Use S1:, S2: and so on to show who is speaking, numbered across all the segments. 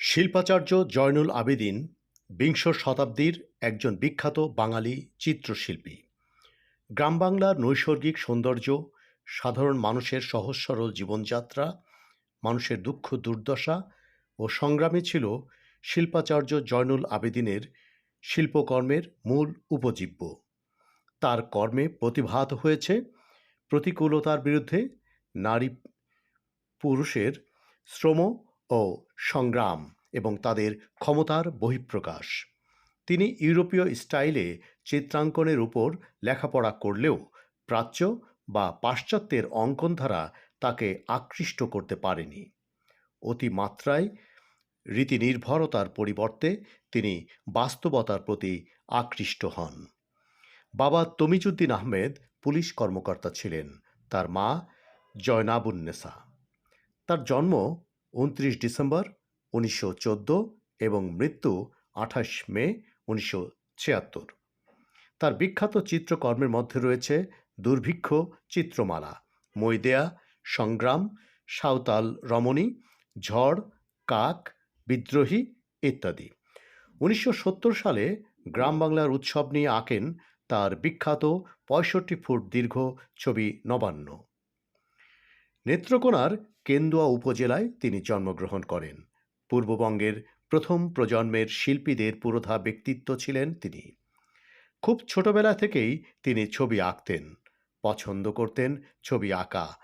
S1: শিল্পাচার্য জয়নুল আবেদিন বিংশ শতাব্দীর একজন বিখ্যাত বাঙালি চিত্রশিল্পী। গ্রাম বাংলার নৈসর্গিক সৌন্দর্য, সাধারণ মানুষের সহজ সরল জীবনযাত্রা, মানুষের দুঃখ, দুর্দশা ও সংগ্রামে ছিল শিল্পাচার্য জয়নুল আবেদিনের শিল্পকর্মের মূল উপজীব্য। তার কর্মে প্রতিভাত হয়েছে প্রতিকূলতার বিরুদ্ধে নারী পুরুষের শ্রম ও সংগ্রাম এবং তাদের ক্ষমতার বহিঃপ্রকাশ। তিনি ইউরোপীয় স্টাইলে চিত্রাঙ্কনের উপর লেখাপড়া করলেও প্রাচ্য বা পাশ্চাত্যের অঙ্কন ধারা তাকে আকৃষ্ট করতে পারেনি। অতিমাত্রায় রীতিনির্ভরতার পরিবর্তে তিনি বাস্তবতার প্রতি আকৃষ্ট হন। বাবা তমিজুদ্দিন আহমেদ পুলিশ কর্মকর্তা ছিলেন। তার মা জয়নাবুন্নেসা তার জন্ম উনত্রিশ ডিসেম্বর উনিশশো চোদ্দ এবং মৃত্যু আঠাশ মে উনিশশো ছিয়াত্তর। তার বিখ্যাত চিত্রকর্মের মধ্যে রয়েছে দুর্ভিক্ষ চিত্রমালা, মৈদেয়া, সংগ্রাম, সাঁওতাল রমণী, ঝড়, কাক, বিদ্রোহী ইত্যাদি। উনিশশো সত্তর সালে গ্রাম বাংলার উৎসব নিয়ে আঁকেন তার বিখ্যাত পঁয়ষট্টি ফুট দীর্ঘ ছবি নবান্ন। নেত্রকোনার কেন্দুয়া উপজেলায় তিনি জন্মগ্রহণ করেন। পূর্ববঙ্গের প্রথম প্রজন্মের শিল্পীদের পুরোধা ব্যক্তিত্ব ছিলেন তিনি। খুব ছোটবেলা থেকেই তিনি ছবি আঁকতেন, পছন্দ করতেন ছবি আঁকা।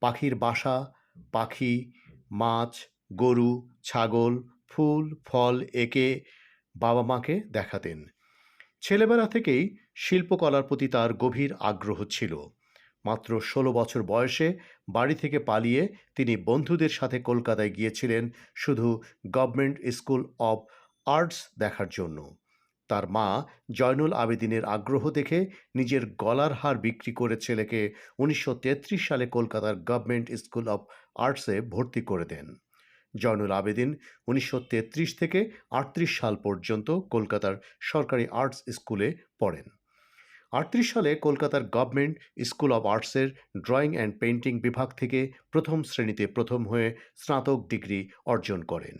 S1: পাখির বাসা, পাখি, মাছ, গরু, ছাগল, ফুল, ফল এঁকে বাবা মাকে দেখাতেন। ছেলেবেলা থেকেই শিল্পকলার প্রতি তার গভীর আগ্রহ ছিল। মাত্র ষোলো বছর বয়সে বাড়ি থেকে পালিয়ে তিনি বন্ধুদের সাথে কলকাতায় গিয়েছিলেন শুধু গভর্নমেন্ট স্কুল অব আর্টস দেখার জন্য। তার মা জয়নুল আবেদিনের আগ্রহ দেখে নিজের গলার হার বিক্রি করে ছেলেকে উনিশশো তেত্রিশ সালে কলকাতার গভর্নমেন্ট স্কুল অব আর্টসে ভর্তি করে দেন। জয়নুল আবেদিন উনিশশো তেত্রিশ থেকে আটত্রিশ সাল পর্যন্ত কলকাতার সরকারি আর্টস স্কুলে পড়েন। আটত্রিশ সালে কলকাতার গভর্নমেন্ট স্কুল অব আর্টসের ড্রয়িং অ্যান্ড পেন্টিং বিভাগ থেকে প্রথম শ্রেণীতে প্রথম হয়ে স্নাতক ডিগ্রি অর্জন করেন।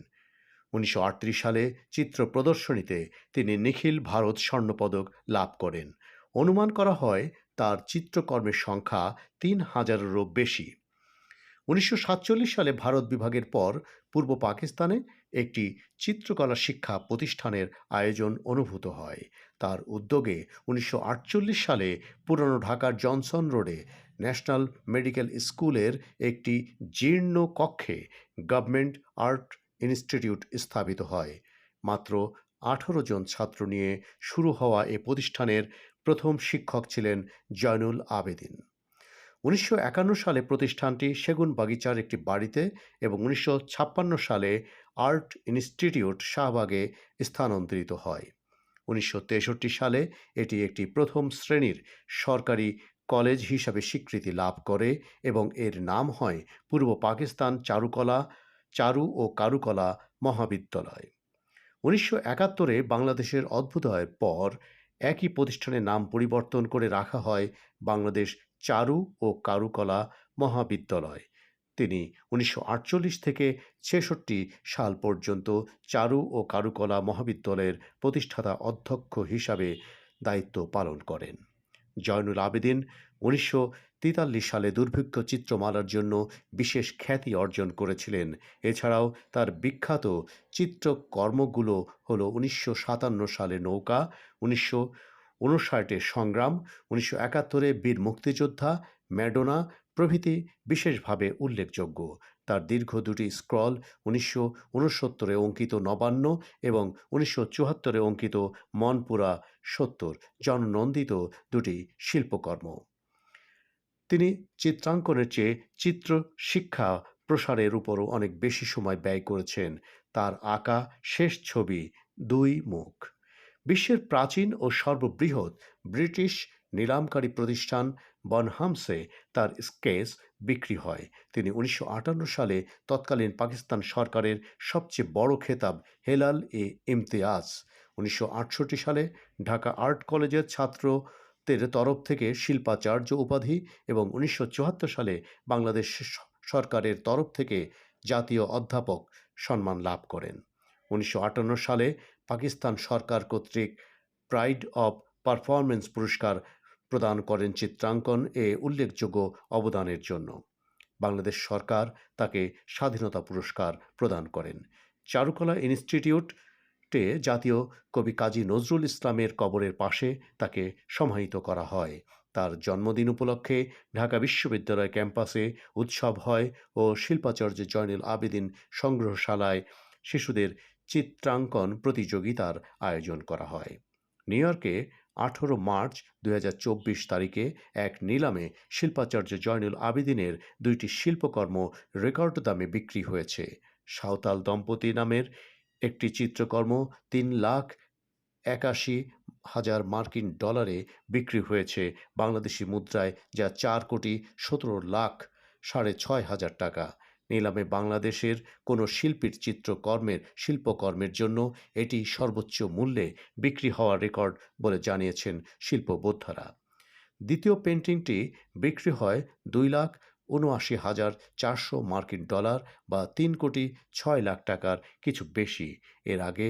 S1: উনিশশো আটত্রিশ সালে চিত্র প্রদর্শনীতে তিনি নিখিল ভারত স্বর্ণপদক লাভ করেন। অনুমান করা হয় তার চিত্রকর্মের সংখ্যা তিন হাজারেরও বেশি। উনিশশো সাতচল্লিশ সালে ভারত বিভাগের পর পূর্ব পাকিস্তানে একটি চিত্রকলা শিক্ষা প্রতিষ্ঠানের আয়োজন অনুভূত হয়। তার উদ্যোগে উনিশশো আটচল্লিশ সালে পুরনো ঢাকার জনসন রোডে ন্যাশনাল মেডিকেল স্কুলের একটি জীর্ণ কক্ষে গভর্নমেন্ট আর্ট ইনস্টিটিউট স্থাপিত হয়। মাত্র আঠারো জন ছাত্র নিয়ে শুরু হওয়া এ প্রতিষ্ঠানের প্রথম শিক্ষক ছিলেন জয়নুল আবেদিন। উনিশশো একান্ন সালে প্রতিষ্ঠানটি সেগুন বাগিচার একটি বাড়িতে এবং উনিশশো ছাপ্পান্ন সালে আর্ট ইনস্টিটিউট শাহবাগে স্থানান্তরিত হয়। উনিশশো তেষট্টি সালে এটি একটি প্রথম শ্রেণির সরকারি কলেজ হিসাবে স্বীকৃতি লাভ করে এবং এর নাম হয় পূর্ব পাকিস্তান চারুকলা, চারু ও কারুকলা মহাবিদ্যালয়। উনিশশো একাত্তরে বাংলাদেশের অদ্ভুতয়ের পর একই প্রতিষ্ঠানের নাম পরিবর্তন করে রাখা হয় বাংলাদেশ চারু ও কারুকলা মহাবিদ্যালয়। তিনি উনিশশো আটচল্লিশ থেকে ছেষট্টি সাল পর্যন্ত চারু ও কারুকলা মহাবিদ্যালয়ের প্রতিষ্ঠাতা অধ্যক্ষ হিসাবে দায়িত্ব পালন করেন। জয়নুল আবেদিন উনিশশো তেতাল্লিশ সালে দুর্ভিক্ষ চিত্রমালার জন্য বিশেষ খ্যাতি অর্জন করেছিলেন। এছাড়াও তার বিখ্যাত চিত্রকর্মগুলো হল উনিশশো সাতান্ন সালে নৌকা, উনিশশো উনষাটে সংগ্রাম, উনিশশো একাত্তরে বীর মুক্তিযোদ্ধা, ম্যাডোনা প্রভৃতি বিশেষভাবে উল্লেখযোগ্য। তার দীর্ঘ দুটি স্ক্রল উনিশশো উনসত্তরে অঙ্কিত নবান্ন এবং উনিশশো চুয়াত্তরে অঙ্কিত মনপুরা সত্তর, জননন্দিত দুটি শিল্পকর্ম। তিনি চিত্রাঙ্কনের চেয়ে চিত্র শিক্ষা প্রসারের উপরও অনেক বেশি সময় ব্যয় করেছেন। তার আঁকা শেষ ছবি দুই মুখ। বিশ্বের প্রাচীন ও সর্ববৃহৎ ব্রিটিশ নিলামকারী প্রতিষ্ঠান বনহামসে তার স্কেচ বিক্রি হয়। তিনি উনিশশো আটান্ন সালে তৎকালীন পাকিস্তান সরকারের সবচেয়ে বড় খেতাব হেলাল এ ইমতিয়াজ। উনিশশো আটষট্টি সালে ঢাকা আর্ট কলেজের ছাত্রদের তরফ থেকে শিল্পাচার্য উপাধি এবং উনিশশো চুয়াত্তর সালে বাংলাদেশ সরকারের তরফ থেকে জাতীয় অধ্যাপক সম্মান লাভ করেন। উনিশশো আটান্ন সালে পাকিস্তান সরকার কর্তৃক প্রাইড অব পারফরমেন্স পুরস্কার প্রদান করেন চিত্রাঙ্কন এ উল্লেখযোগ্য অবদানের জন্য। বাংলাদেশ সরকার তাকে স্বাধীনতা পুরস্কার প্রদান করেন। চারুকলা ইনস্টিটিউটে জাতীয় কবি কাজী নজরুল ইসলামের কবরের পাশে তাকে সমাহিত করা হয়। তার জন্মদিন উপলক্ষে ঢাকা বিশ্ববিদ্যালয় ক্যাম্পাসে উৎসব হয় ও শিল্পাচার্য জয়নুল আবেদিন সংগ্রহশালায় শিশুদের চিত্রাঙ্কন প্রতিযোগিতার আয়োজন করা হয়। নিউ ইয়র্কে আঠেরো মার্চ দুই হাজার চব্বিশ তারিখে এক নিলামে শিল্পাচার্য জয়নুল আবেদিনের দুইটি শিল্পকর্ম রেকর্ড দামে বিক্রি হয়েছে। সাঁওতাল দম্পতি নামের একটি চিত্রকর্ম তিন লাখ একাশি হাজার মার্কিন ডলারে বিক্রি হয়েছে বাংলাদেশি মুদ্রায়, যা চার কোটি সতেরো লাখ সাড়ে ছয় হাজার টাকা। নিলামে বাংলাদেশের কোনো শিল্পীর চিত্রকর্মের, শিল্পকর্মের জন্য এটি সর্বোচ্চ মূল্যে বিক্রি হওয়ার রেকর্ড বলে জানিয়েছেন শিল্পবোদ্ধারা। দ্বিতীয় পেন্টিংটি বিক্রি হয় দুই লাখ উনআশি হাজার চারশো মার্কিন ডলার বা তিন কোটি ছয় লাখ টাকার কিছু বেশি। এর আগে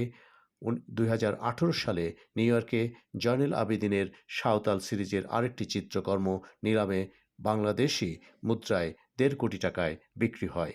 S1: দুই হাজার আঠেরো সালে নিউ ইয়র্কে জয়নুল আবেদিনের সাঁওতাল সিরিজের আরেকটি চিত্রকর্ম নিলামে বাংলাদেশি মুদ্রায় দেড় কোটি টাকায় বিক্রি হয়।